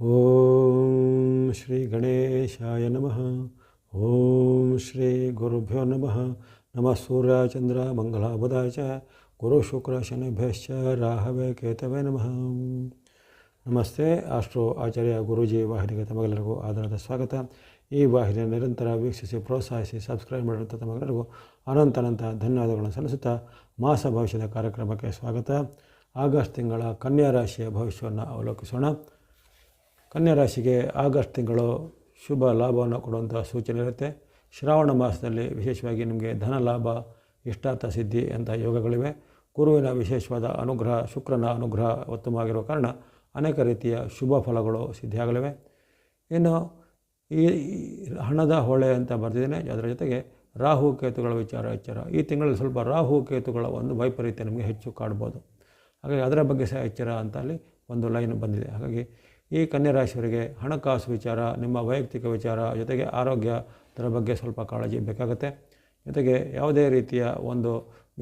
ಓಂ ಶ್ರೀ ಗಣೇಶಾಯ ನಮಃ ಓಂ ಶ್ರೀ ಗುರುಭ್ಯೋ ನಮಃ ನಮಃ ಸೂರ್ಯ ಚಂದ್ರ ಮಂಗಳ ಬುಧಾಯ ಚ ಗುರು ಶುಕ್ರ ಶನಿಭ್ಯಶ್ಚ ರಾಹವೇ ಕೇತವೇ ನಮಃ ನಮಸ್ತೆ ಆಸ್ಟ್ರೋ ಆಚಾರ್ಯ ಗುರೂಜಿ ವಾಹಿನಿಗೆ ತಮಗೆಲ್ಲರಿಗೂ ಆಧಾರದ ಸ್ವಾಗತ ಈ ವಾಹಿನಿಯ ನಿರಂತರ ವೀಕ್ಷಿಸಿ ಪ್ರೋತ್ಸಾಹಿಸಿ ಸಬ್ಸ್ಕ್ರೈಬ್ ಮಾಡಿರುವಂಥ ತಮಗೆಲ್ಲರಿಗೂ ಅನಂತ ಅನಂತ ಧನ್ಯವಾದಗಳನ್ನು ಸಲ್ಲಿಸುತ್ತಾ ಮಾಸ ಭವಿಷ್ಯದ ಕಾರ್ಯಕ್ರಮಕ್ಕೆ ಸ್ವಾಗತ ಆಗಸ್ಟ್ ತಿಂಗಳ ಕನ್ಯಾ ರಾಶಿಯ ಭವಿಷ್ಯವನ್ನು ಅವಲೋಕಿಸೋಣ ಕನ್ಯಾ ರಾಶಿಗೆ ಆಗಸ್ಟ್ ತಿಂಗಳು ಶುಭ ಲಾಭವನ್ನು ಕೊಡುವಂಥ ಸೂಚನೆ ಇರುತ್ತೆ. ಶ್ರಾವಣ ಮಾಸದಲ್ಲಿ ವಿಶೇಷವಾಗಿ ನಿಮಗೆ ಧನ ಲಾಭ, ಇಷ್ಟಾರ್ಥ ಸಿದ್ಧಿ ಅಂತ ಯೋಗಗಳಿವೆ. ಗುರುವಿನ ವಿಶೇಷವಾದ ಅನುಗ್ರಹ, ಶುಕ್ರನ ಅನುಗ್ರಹ ಉತ್ತಮವಾಗಿರುವ ಕಾರಣ ಅನೇಕ ರೀತಿಯ ಶುಭ ಫಲಗಳು ಸಿದ್ಧಿಯಾಗಲಿವೆ. ಇನ್ನು ಈ ಹಣದ ಹೊಳೆ ಅಂತ ಬರೆದಿದ್ದೇನೆ. ಅದರ ಜೊತೆಗೆ ರಾಹು ಕೇತುಗಳ ವಿಚಾರ, ಎಚ್ಚರ. ಈ ತಿಂಗಳಲ್ಲಿ ಸ್ವಲ್ಪ ರಾಹು ಕೇತುಗಳ ಒಂದು ವೈಪರೀತ್ಯ ನಿಮಗೆ ಹೆಚ್ಚು ಕಾಡ್ಬೋದು. ಹಾಗಾಗಿ ಅದರ ಬಗ್ಗೆ ಸಹ ಎಚ್ಚರ ಅಂತ ಅಲ್ಲಿ ಒಂದು ಲೈನ್ ಬಂದಿದೆ. ಹಾಗಾಗಿ ಈ ಕನ್ಯಾ ರಾಶಿಯವರಿಗೆ ಹಣಕಾಸು ವಿಚಾರ, ನಿಮ್ಮ ವೈಯಕ್ತಿಕ ವಿಚಾರ, ಜೊತೆಗೆ ಆರೋಗ್ಯ ಅದರ ಬಗ್ಗೆ ಸ್ವಲ್ಪ ಕಾಳಜಿ ಬೇಕಾಗುತ್ತೆ. ಜೊತೆಗೆ ಯಾವುದೇ ರೀತಿಯ ಒಂದು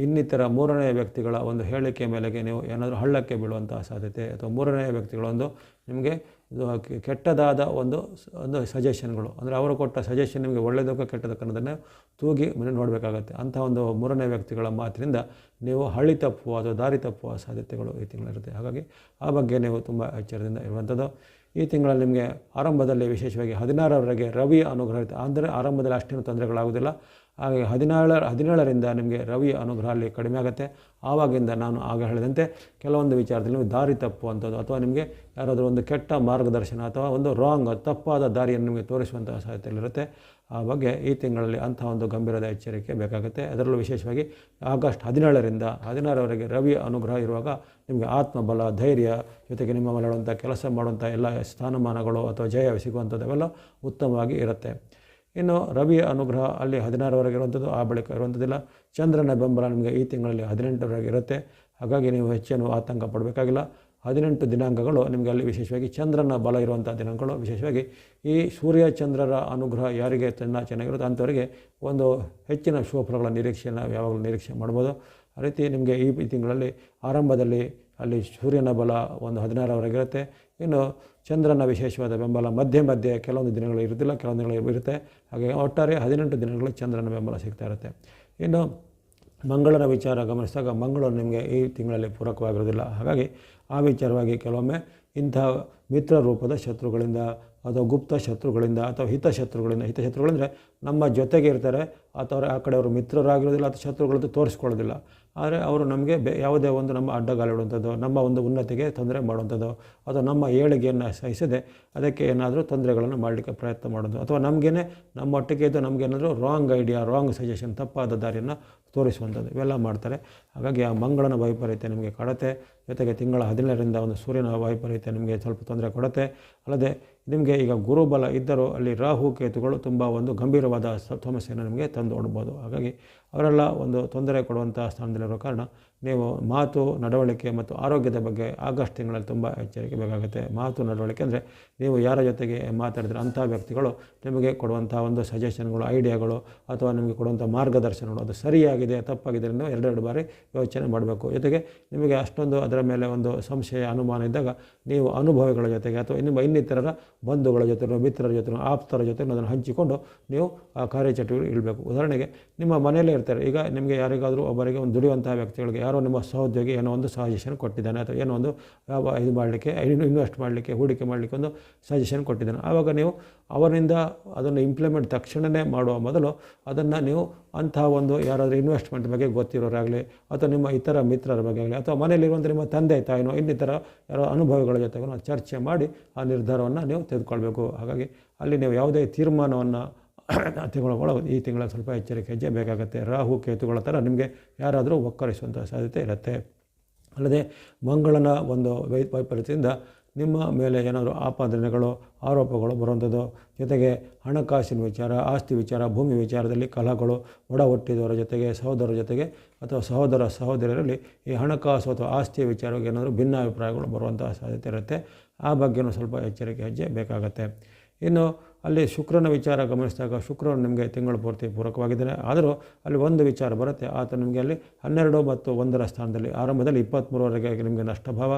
ಇನ್ನಿತರ ಮೂರನೇ ವ್ಯಕ್ತಿಗಳ ಒಂದು ಹೇಳಿಕೆ ಮೇಲೆಗೆ ನೀವು ಏನಾದರೂ ಹಳ್ಳಕ್ಕೆ ಬೀಳುವಂಥ ಸಾಧ್ಯತೆ ಅಥವಾ ಮೂರನೇ ವ್ಯಕ್ತಿಗಳೊಂದು ನಿಮಗೆ ಇದು ಕೆಟ್ಟದಾದ ಒಂದು ಒಂದು ಸಜೆಷನ್ಗಳು ಅಂದರೆ ಅವರು ಕೊಟ್ಟ ಸಜೆಷನ್ ನಿಮಗೆ ಒಳ್ಳೆಯದಕ್ಕೆ ಕೆಟ್ಟದಕ್ಕೆ ಅನ್ನೋದನ್ನು ತೂಗಿ ಮನೆ ನೋಡಬೇಕಾಗತ್ತೆ. ಅಂಥ ಒಂದು ಮೂರನೇ ವ್ಯಕ್ತಿಗಳ ಮಾತಿನಿಂದ ನೀವು ಹಳ್ಳಿ ತಪ್ಪುವ ಅಥವಾ ದಾರಿ ತಪ್ಪುವ ಸಾಧ್ಯತೆಗಳು ಈ ತಿಂಗಳಿರುತ್ತೆ. ಹಾಗಾಗಿ ಆ ಬಗ್ಗೆ ನೀವು ತುಂಬ ಎಚ್ಚರದಿಂದ ಇರುವಂಥದ್ದು. ಈ ತಿಂಗಳಲ್ಲಿ ನಿಮಗೆ ಆರಂಭದಲ್ಲಿ ವಿಶೇಷವಾಗಿ ಹದಿನಾರರವರೆಗೆ ರವಿ ಅನುಗ್ರಹ ಇರುತ್ತೆ ಅಂದರೆ ಆರಂಭದಲ್ಲಿ ಅಷ್ಟೇನು ತೊಂದರೆಗಳಾಗೋದಿಲ್ಲ ಹಾಗೆ ಹದಿನೇಳ ಹದಿನೇಳರಿಂದ ನಿಮಗೆ ರವಿ ಅನುಗ್ರಹ ಅಲ್ಲಿ ಕಡಿಮೆ ಆಗುತ್ತೆ. ಆವಾಗಿಂದ ನಾನು ಆಗ ಹೇಳಿದಂತೆ ಕೆಲವೊಂದು ವಿಚಾರದಲ್ಲಿ ನೀವು ದಾರಿ ತಪ್ಪುವಂಥದ್ದು ಅಥವಾ ನಿಮಗೆ ಯಾರಾದರೂ ಒಂದು ಕೆಟ್ಟ ಮಾರ್ಗದರ್ಶನ ಅಥವಾ ಒಂದು ರಾಂಗ್ ತಪ್ಪಾದ ದಾರಿಯನ್ನು ನಿಮಗೆ ತೋರಿಸುವಂತಹ ಸಾಧ್ಯತೆಗಳಿರುತ್ತೆ. ಆ ಬಗ್ಗೆ ಈ ತಿಂಗಳಲ್ಲಿ ಅಂಥ ಒಂದು ಗಂಭೀರದ ಎಚ್ಚರಿಕೆ ಬೇಕಾಗುತ್ತೆ. ಅದರಲ್ಲೂ ವಿಶೇಷವಾಗಿ ಆಗಸ್ಟ್ ಹದಿನೇಳರಿಂದ ಹದಿನಾರವರೆಗೆ ರವಿ ಅನುಗ್ರಹ ಇರುವಾಗ ನಿಮಗೆ ಆತ್ಮಬಲ, ಧೈರ್ಯ ಜೊತೆಗೆ ನಿಮ್ಮ ಮಾಡುವಂಥ ಕೆಲಸ ಮಾಡುವಂಥ ಎಲ್ಲ ಸ್ಥಾನಮಾನಗಳು ಅಥವಾ ಜಯ ಸಿಗುವಂಥದ್ದೆಲ್ಲ ಉತ್ತಮವಾಗಿ ಇರುತ್ತೆ. ಇನ್ನು ರವಿಯ ಅನುಗ್ರಹ ಅಲ್ಲಿ ಹದಿನಾರವರೆಗೆ ಇರುವಂಥದ್ದು, ಆ ಬಳಿಕ ಇರುವಂಥದ್ದಿಲ್ಲ. ಚಂದ್ರನ ಬೆಂಬಲ ನಿಮಗೆ ಈ ತಿಂಗಳಲ್ಲಿ ಹದಿನೆಂಟರವರೆಗೆ ಇರುತ್ತೆ. ಹಾಗಾಗಿ ನೀವು ಹೆಚ್ಚೇನು ಆತಂಕ ಪಡಬೇಕಾಗಿಲ್ಲ. ಹದಿನೆಂಟು ದಿನಾಂಕಗಳು ನಿಮಗೆ ಅಲ್ಲಿ ವಿಶೇಷವಾಗಿ ಚಂದ್ರನ ಬಲ ಇರುವಂಥ ದಿನಾಂಕಗಳು. ವಿಶೇಷವಾಗಿ ಈ ಸೂರ್ಯ ಚಂದ್ರರ ಅನುಗ್ರಹ ಯಾರಿಗೆ ತನ್ನ ಚೆನ್ನಾಗಿರುತ್ತೆ ಅಂಥವರಿಗೆ ಒಂದು ಹೆಚ್ಚಿನ ಶುಭಫಲಗಳ ನಿರೀಕ್ಷೆಯನ್ನು ಯಾವಾಗಲೂ ನಿರೀಕ್ಷೆ ಮಾಡ್ಬೋದು. ಆ ರೀತಿ ನಿಮಗೆ ಈ ತಿಂಗಳಲ್ಲಿ ಆರಂಭದಲ್ಲಿ ಅಲ್ಲಿ ಸೂರ್ಯನ ಬಲ ಒಂದು ಹದಿನಾರವರೆಗೆ ಇರುತ್ತೆ ಇನ್ನು ಚಂದ್ರನ ವಿಶೇಷವಾದ ಬೆಂಬಲ ಮಧ್ಯೆ ಮಧ್ಯೆ ಕೆಲವೊಂದು ದಿನಗಳು ಇರುತ್ತಿಲ್ಲ, ಕೆಲವೊಂದು ದಿನಗಳು ಇರುತ್ತೆ. ಹಾಗೆ ಒಟ್ಟಾರೆ ಹದಿನೆಂಟು ದಿನಗಳು ಚಂದ್ರನ ಬೆಂಬಲ ಸಿಗ್ತಾ ಇರುತ್ತೆ. ಇನ್ನು ಮಂಗಳನ ವಿಚಾರ ಗಮನಿಸಿದಾಗ ಮಂಗಳರು ನಿಮಗೆ ಈ ತಿಂಗಳಲ್ಲಿ ಪೂರಕವಾಗಿರೋದಿಲ್ಲ ಹಾಗಾಗಿ ಆ ವಿಚಾರವಾಗಿ ಕೆಲವೊಮ್ಮೆ ಇಂಥ ಮಿತ್ರ ರೂಪದ ಶತ್ರುಗಳಿಂದ ಅಥವಾ ಗುಪ್ತ ಶತ್ರುಗಳಿಂದ ಅಥವಾ ಹಿತಶತ್ರುಗಳಿಂದ ಹಿತಶತ್ರುಗಳಂದರೆ ನಮ್ಮ ಜೊತೆಗೆ ಇರ್ತಾರೆ, ಅಥವಾ ಆ ಕಡೆ ಅವರು ಮಿತ್ರರಾಗಿರೋದಿಲ್ಲ ಅಥವಾ ಶತ್ರುಗಳಂತ ತೋರಿಸ್ಕೊಳ್ಳೋದಿಲ್ಲ. ಆದರೆ ಅವರು ನಮಗೆ ಬೆ, ಯಾವುದೇ ಒಂದು ನಮ್ಮ ಅಡ್ಡಗಾಲಿಡುವಂಥದ್ದು ನಮ್ಮ ಒಂದು ಉನ್ನತಿಗೆ ತೊಂದರೆ ಮಾಡುವಂಥದ್ದು, ಅಥವಾ ನಮ್ಮ ಏಳಿಗೆಯನ್ನು ಸಹಿಸದೆ ಅದಕ್ಕೆ ಏನಾದರೂ ತೊಂದರೆಗಳನ್ನು ಮಾಡಲಿಕ್ಕೆ ಪ್ರಯತ್ನ ಮಾಡೋದು ಅಥವಾ ನಮಗೇನೆ ನಮ್ಮ ಒಟ್ಟಿಗೆ ಇದ್ದು ನಮಗೇನಾದರೂ ರಾಂಗ್ ಐಡಿಯಾ ರಾಂಗ್ ಸಜೆಷನ್ ತಪ್ಪಾದ ದಾರಿಯನ್ನು ತೋರಿಸುವಂಥದ್ದು. ಇವೆಲ್ಲ ಮಾಡ್ತಾರೆ. ಹಾಗಾಗಿ ಆ ಮಂಗಳನ ವೈಪರೀತ್ಯ ನಿಮಗೆ ಕಡತೆ ಜೊತೆಗೆ ತಿಂಗಳ ಹದಿನೇಳರಿಂದ ಒಂದು ಸೂರ್ಯನ ವೈಪರೀತ್ಯ ನಿಮಗೆ ಸ್ವಲ್ಪ ತೊಂದರೆ ಕೊಡುತ್ತೆ. ಅಲ್ಲದೆ ನಿಮಗೆ ಈಗ ಗುರುಬಲ ಇದ್ದರೂ ಅಲ್ಲಿ ರಾಹು ಕೇತುಗಳು ತುಂಬ ಒಂದು ಗಂಭೀರವಾದ ಸಮಸ್ಯೆಯನ್ನು ನಿಮಗೆ ತಂದು ಕೊಡ್ಬೋದು. ಹಾಗಾಗಿ ಅವರೆಲ್ಲ ಒಂದು ತೊಂದರೆ ಕೊಡುವಂಥ ಸ್ಥಾನದಲ್ಲಿರೋ ಕಾರಣ ನೀವು ಮಾತು, ನಡವಳಿಕೆ ಮತ್ತು ಆರೋಗ್ಯದ ಬಗ್ಗೆ ಆಗಸ್ಟ್ ತಿಂಗಳಲ್ಲಿ ತುಂಬ ಎಚ್ಚರಿಕೆ ಬೇಕಾಗುತ್ತೆ. ಮಾತು, ನಡವಳಿಕೆ ಅಂದರೆ ನೀವು ಯಾರ ಜೊತೆಗೆ ಮಾತಾಡಿದ್ರೆ ಅಂಥ ವ್ಯಕ್ತಿಗಳು ನಿಮಗೆ ಕೊಡುವಂಥ ಒಂದು ಸಜೆಷನ್ಗಳು ಐಡಿಯಾಗಳು ಅಥವಾ ನಿಮಗೆ ಕೊಡುವಂಥ ಮಾರ್ಗದರ್ಶನಗಳು. ಅದು ಸರಿಯಾಗಿದೆ, ತಪ್ಪಾಗಿದೆ ಅನ್ನೋ ಎರಡೆರಡು ಬಾರಿ ಯೋಚನೆ ಮಾಡಬೇಕು. ಜೊತೆಗೆ ನಿಮಗೆ ಅಷ್ಟೊಂದು ಅದರ ಮೇಲೆ ಒಂದು ಸಂಶಯ, ಅನುಮಾನ ಇದ್ದಾಗ ನೀವು ಅನುಭವಿಗಳ ಜೊತೆಗೆ ಅಥವಾ ನಿಮ್ಮ ಇನ್ನಿತರರ ಬಂಧುಗಳ ಜೊತೆ ಮಿತ್ರರ ಜೊತೆ ಆಪ್ತರ ಜೊತೆ ಅದನ್ನು ಹಂಚಿಕೊಂಡು ನೀವು ಆ ಕಾರ್ಯಚಟುವಟಿಕೆ ಇಳಬೇಕು ಉದಾಹರಣೆಗೆ ನಿಮ್ಮ ಮನೆಯಲ್ಲೇ ಇರ್ತಾರೆ. ಈಗ ನಿಮಗೆ ಯಾರಿಗಾದರೂ ಒಬ್ಬರಿಗೆ ಒಂದು ದುಡಿಯುವಂಥ ವ್ಯಕ್ತಿಗಳಿಗೆ ಯಾರೋ ನಿಮ್ಮ ಸಹೋದ್ಯೋಗಿ ಏನೋ ಒಂದು ಸಜೆಷನ್ ಕೊಟ್ಟಿದ್ದಾನೆ ಅಥವಾ ಏನೋ ಒಂದು ಇದು ಮಾಡಲಿಕ್ಕೆ ಇನ್ವೆಸ್ಟ್ ಮಾಡಲಿಕ್ಕೆ, ಹೂಡಿಕೆ ಮಾಡಲಿಕ್ಕೆ ಒಂದು ಸಜೆಷನ್ ಕೊಟ್ಟಿದ್ದಾನೆ. ಆವಾಗ ನೀವು ಅವರಿಂದ ಅದನ್ನು ಇಂಪ್ಲಿಮೆಂಟ್ ತಕ್ಷಣವೇ ಮಾಡುವ ಮೊದಲು ಅದನ್ನು ನೀವು ಅಂತಹ ಒಂದು ಯಾರಾದರೂ ಇನ್ವೆಸ್ಟ್ಮೆಂಟ್ ಬಗ್ಗೆ ಗೊತ್ತಿರೋರಾಗಲಿ ಅಥವಾ ನಿಮ್ಮ ಇತರ ಮಿತ್ರರ ಬಗ್ಗೆ ಆಗಲಿ ಅಥವಾ ಮನೆಯಲ್ಲಿರುವಂಥ ನಿಮ್ಮ ತಂದೆ, ತಾಯಿನೋ ಇನ್ನಿತರ ಯಾರೋ ಅನುಭವಗಳ ಜೊತೆಗೂ ಚರ್ಚೆ ಮಾಡಿ ಆ ನಿರ್ಧಾರವನ್ನು ನೀವು ತೆಗೆದುಕೊಳ್ಬೇಕು. ಹಾಗಾಗಿ ಅಲ್ಲಿ ನೀವು ಯಾವುದೇ ತೀರ್ಮಾನವನ್ನು ತಿಂಗಳ ಈ ತಿಂಗಳ ಸ್ವಲ್ಪ ಎಚ್ಚರಿಕೆ ಹೆಜ್ಜೆ ಬೇಕಾಗುತ್ತೆ. ರಾಹು, ಕೇತುಗಳ ಥರ ನಿಮಗೆ ಯಾರಾದರೂ ಒಕ್ಕರಿಸುವಂಥ ಸಾಧ್ಯತೆ ಇರುತ್ತೆ. ಅಲ್ಲದೆ ಮಂಗಳನ ಒಂದು ವೈ ವೈಪರೀತ್ಯದಿಂದ ನಿಮ್ಮ ಮೇಲೆ ಏನಾದರೂ ಆಪಾದನೆಗಳು, ಆರೋಪಗಳು ಬರುವಂಥದ್ದು, ಜೊತೆಗೆ ಹಣಕಾಸಿನ ವಿಚಾರ, ಆಸ್ತಿ ವಿಚಾರ, ಭೂಮಿ ವಿಚಾರದಲ್ಲಿ ಕಲಹಗಳು ಒಡ ಹುಟ್ಟಿದವರ ಜೊತೆಗೆ, ಸಹೋದರರ ಜೊತೆಗೆ ಅಥವಾ ಸಹೋದರ ಸಹೋದರರಲ್ಲಿ ಈ ಹಣಕಾಸು ಅಥವಾ ಆಸ್ತಿಯ ವಿಚಾರವಾಗಿ ಏನಾದರೂ ಭಿನ್ನಾಭಿಪ್ರಾಯಗಳು ಬರುವಂಥ ಸಾಧ್ಯತೆ ಇರುತ್ತೆ. ಆ ಬಗ್ಗೆನೂ ಸ್ವಲ್ಪ ಎಚ್ಚರಿಕೆ ಹೆಜ್ಜೆ ಬೇಕಾಗತ್ತೆ. ಇನ್ನು ಅಲ್ಲಿ ಶುಕ್ರನ ವಿಚಾರ ಗಮನಿಸಿದಾಗ ಶುಕ್ರನು ನಿಮಗೆ ತಿಂಗಳು ಪೂರ್ತಿ ಪೂರಕವಾಗಿದ್ದಾನೆ. ಆದರೂ ಅಲ್ಲಿ ಒಂದು ವಿಚಾರ ಬರುತ್ತೆ. ಆತ ನಿಮಗೆ ಅಲ್ಲಿ ಹನ್ನೆರಡು ಮತ್ತು ಒಂದರ ಸ್ಥಾನದಲ್ಲಿ ಆರಂಭದಲ್ಲಿ ಇಪ್ಪತ್ತ್ಮೂರವರೆಗೆ ನಿಮಗೆ ನಷ್ಟಭಾವ,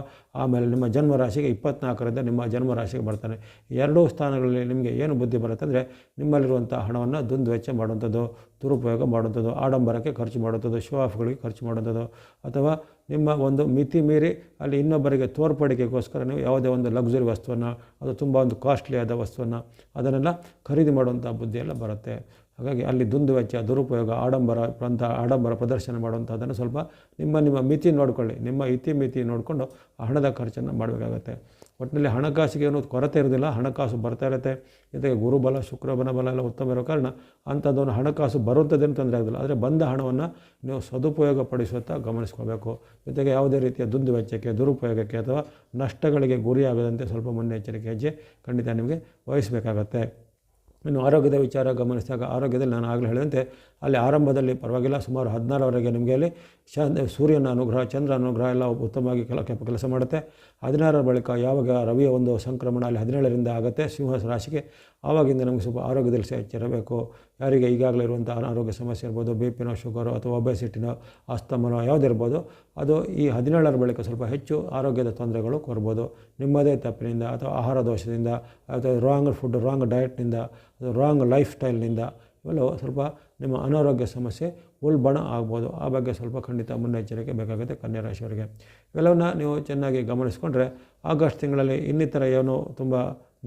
ಆಮೇಲೆ ನಿಮ್ಮ ಜನ್ಮ ರಾಶಿಗೆ ಇಪ್ಪತ್ನಾಲ್ಕರಿಂದ ನಿಮ್ಮ ಜನ್ಮ ರಾಶಿಗೆ ಬರ್ತಾನೆ. ಎರಡೂ ಸ್ಥಾನಗಳಲ್ಲಿ ನಿಮಗೆ ಏನು ಬುದ್ಧಿ ಬರುತ್ತೆ ಅಂದರೆ ನಿಮ್ಮಲ್ಲಿರುವಂಥ ಹಣವನ್ನು ದುಂದುವೆಚ್ಚ ಮಾಡುವಂಥದ್ದು, ದುರುಪಯೋಗ ಮಾಡುವಂಥದ್ದು, ಆಡಂಬರಕ್ಕೆ ಖರ್ಚು ಮಾಡುವಂಥದ್ದು ಶೋ ಆಫ್ಗಳಿಗೆ ಖರ್ಚು ಮಾಡುವಂಥದ್ದು ಅಥವಾ ನಿಮ್ಮ ಒಂದು ಮಿತಿ ಮೀರಿ ಅಲ್ಲಿ ಇನ್ನೊಬ್ಬರಿಗೆ ತೋರ್ಪಡಿಕೆಗೋಸ್ಕರ ನೀವು ಯಾವುದೇ ಒಂದು ಲಕ್ಸುರಿ ವಸ್ತುವನ್ನು ಅದು ತುಂಬ ಒಂದು ಕಾಸ್ಟ್ಲಿ ಆದ ವಸ್ತುವನ್ನು ಅದನ್ನೆಲ್ಲ ಖರೀದಿ ಮಾಡುವಂಥ ಬುದ್ಧಿಯೆಲ್ಲ ಬರುತ್ತೆ. ಹಾಗಾಗಿ ಅಲ್ಲಿ ದುಂದು ವೆಚ್ಚ ದುರುಪಯೋಗ, ಆಡಂಬರ ಅಂತ ಆಡಂಬರ ಪ್ರದರ್ಶನ ಮಾಡುವಂಥದ್ದನ್ನು ಸ್ವಲ್ಪ ನಿಮ್ಮ ನಿಮ್ಮ ಮಿತಿ ನೋಡಿಕೊಳ್ಳಿ. ನಿಮ್ಮ ಇತಿ ಮಿತಿ ನೋಡಿಕೊಂಡು ಹಣದ ಖರ್ಚನ್ನು ಮಾಡಬೇಕಾಗತ್ತೆ. ಒಟ್ಟಿನಲ್ಲಿ ಹಣಕಾಸಿಗೆ ಅನ್ನೋದು ಕೊರತೆ ಇರೋದಿಲ್ಲ, ಹಣಕಾಸು ಬರ್ತಾ ಇರುತ್ತೆ. ಜೊತೆಗೆ ಗುರುಬಲ ಶುಕ್ರಬಲ ಬಲ ಎಲ್ಲ ಉತ್ತಮ ಇರೋ ಕಾರಣ ಅಂಥದ್ದನ್ನು ಹಣಕಾಸು ಬರುವಂಥದ್ದೇನು ತೊಂದರೆ ಆಗೋದಿಲ್ಲ. ಆದರೆ ಬಂದ ಹಣವನ್ನು ನೀವು ಸದುಪಯೋಗ ಪಡಿಸುತ್ತಾ ಗಮನಿಸ್ಕೋಬೇಕು. ಜೊತೆಗೆ ಯಾವುದೇ ರೀತಿಯ ದುಂದು ವೆಚ್ಚಕ್ಕೆ ದುರುಪಯೋಗಕ್ಕೆ ಅಥವಾ ನಷ್ಟಗಳಿಗೆ ಗುರಿಯಾಗದಂತೆ ಸ್ವಲ್ಪ ಮುನ್ನೆಚ್ಚರಿಕೆ ಹೆಜ್ಜೆ ಖಂಡಿತ ನಿಮಗೆ ವಹಿಸಬೇಕಾಗತ್ತೆ. ಇನ್ನು ಆರೋಗ್ಯದ ವಿಚಾರ ಗಮನಿಸಿದಾಗ ಆರೋಗ್ಯದಲ್ಲಿ ನಾನು ಆಗಲೇ ಹೇಳಿದಂತೆ ಅಲ್ಲಿ ಆರಂಭದಲ್ಲಿ ಪರವಾಗಿಲ್ಲ, ಸುಮಾರು ಹದಿನಾರವರೆಗೆ ನಿಮಗೆ ಅಲ್ಲಿ ಚಂದ ಸೂರ್ಯನ ಅನುಗ್ರಹ ಚಂದ್ರ ಅನುಗ್ರಹ ಎಲ್ಲ ಉತ್ತಮವಾಗಿ ಕೆಲ ಕೆಲಸ ಮಾಡುತ್ತೆ. ಹದಿನಾರರ ಬಳಿಕ ಯಾವಾಗ ರವಿಯ ಒಂದು ಸಂಕ್ರಮಣ ಅಲ್ಲಿ ಹದಿನೇಳರಿಂದ ಆಗುತ್ತೆ ಸಿಂಹ ರಾಶಿಗೆ, ಆವಾಗಿಂದ ನಮಗೆ ಸ್ವಲ್ಪ ಆರೋಗ್ಯದಲ್ಲಿ ಎಚ್ಚರಬೇಕು ಯಾರಿಗೆ ಈಗಾಗಲೇ ಇರುವಂಥ ಅನಾರೋಗ್ಯ ಸಮಸ್ಯೆ ಇರ್ಬೋದು ಬಿ ಪಿನೋ ಶುಗರು ಅಥವಾ ಒಬೆಸಿಟಿನೋ ಅಸ್ತಮನೋ ಯಾವುದಿರ್ಬೋದು ಅದು ಈ ಹದಿನೇಳರ ಬಳಿಕ ಸ್ವಲ್ಪ ಹೆಚ್ಚು ಆರೋಗ್ಯದ ತೊಂದರೆಗಳು ಕೊರ್ಬೋದು. ನಿಮ್ಮದೇ ತಪ್ಪಿನಿಂದ ಅಥವಾ ಆಹಾರ ದೋಷದಿಂದ, ಅಥವಾ ರಾಂಗ್ ಫುಡ್ ರಾಂಗ್ ಡಯಟ್ನಿಂದ ರಾಂಗ್ ಲೈಫ್ ಸ್ಟೈಲ್ನಿಂದ ಇವೆಲ್ಲವೂ ಸ್ವಲ್ಪ ನಿಮ್ಮ ಅನಾರೋಗ್ಯ ಸಮಸ್ಯೆ ಉಲ್ಬಣ ಆಗ್ಬೋದು. ಆ ಬಗ್ಗೆ ಸ್ವಲ್ಪ ಖಂಡಿತ ಮುನ್ನೆಚ್ಚರಿಕೆ ಬೇಕಾಗುತ್ತೆ ಕನ್ಯಾ ರಾಶಿಯವರಿಗೆ ಇವೆಲ್ಲವನ್ನ ನೀವು ಚೆನ್ನಾಗಿ ಗಮನಿಸಿಕೊಂಡ್ರೆ ಆಗಸ್ಟ್ ತಿಂಗಳಲ್ಲಿ ಇನ್ನಿತರ ಏನೋ ತುಂಬ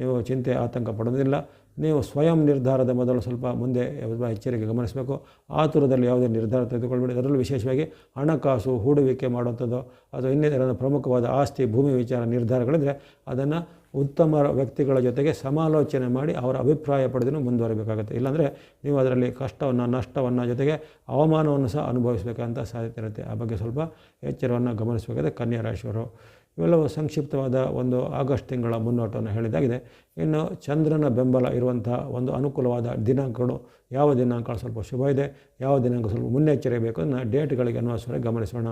ನೀವು ಚಿಂತೆ, ಆತಂಕ ಪಡೋದಿಲ್ಲ. ನೀವು ಸ್ವಯಂ ನಿರ್ಧಾರದ ಮೊದಲು ಸ್ವಲ್ಪ ಮುಂದೆ ಎಚ್ಚರಿಕೆ ಗಮನಿಸಬೇಕು. ಆತುರದಲ್ಲಿ ಯಾವುದೇ ನಿರ್ಧಾರ ತೆಗೆದುಕೊಳ್ಬೇಡಿ. ಅದರಲ್ಲೂ ವಿಶೇಷವಾಗಿ ಹಣಕಾಸು ಹೂಡುವಿಕೆ ಮಾಡುವಂಥದ್ದು ಅಥವಾ ಇನ್ನಿತರ ಪ್ರಮುಖವಾದ ಆಸ್ತಿ, ಭೂಮಿ ವಿಚಾರ ನಿರ್ಧಾರಗಳಿದ್ರೆ ಅದನ್ನು ಉತ್ತಮ ವ್ಯಕ್ತಿಗಳ ಜೊತೆಗೆ ಸಮಾಲೋಚನೆ ಮಾಡಿ ಅವರ ಅಭಿಪ್ರಾಯ ಪಡೆದು ಮುಂದುವರಿಬೇಕಾಗುತ್ತೆ. ಇಲ್ಲಾಂದರೆ ನೀವು ಅದರಲ್ಲಿ ಕಷ್ಟವನ್ನು, ನಷ್ಟವನ್ನು ಜೊತೆಗೆ ಅವಮಾನವನ್ನು ಸಹ ಅನುಭವಿಸಬೇಕಂತ ಸಾಧ್ಯತೆ ಇರುತ್ತೆ. ಆ ಬಗ್ಗೆ ಸ್ವಲ್ಪ ಎಚ್ಚರವನ್ನು ಗಮನಿಸಬೇಕಾದ್ರೆ ಕನ್ಯಾ ರಾಶಿಯವರು. ಇವೆಲ್ಲವೂ ಸಂಕ್ಷಿಪ್ತವಾದ ಒಂದು ಆಗಸ್ಟ್ ತಿಂಗಳ ಮುನ್ನೋಟವನ್ನು ಹೇಳಿದಾಗಿದೆ. ಇನ್ನು ಚಂದ್ರನ ಬೆಂಬಲ ಇರುವಂಥ ಒಂದು ಅನುಕೂಲವಾದ ದಿನಾಂಕಗಳು, ಯಾವ ದಿನಾಂಕಗಳು ಸ್ವಲ್ಪ ಶುಭ ಇದೆ, ಯಾವ ದಿನಾಂಕ ಸ್ವಲ್ಪ ಮುನ್ನೆಚ್ಚರಿಕೆ ಬೇಕು ಅದನ್ನು ಡೇಟ್ಗಳಿಗೆ ಅನ್ವಯಿಸುವ ಗಮನಿಸೋಣ.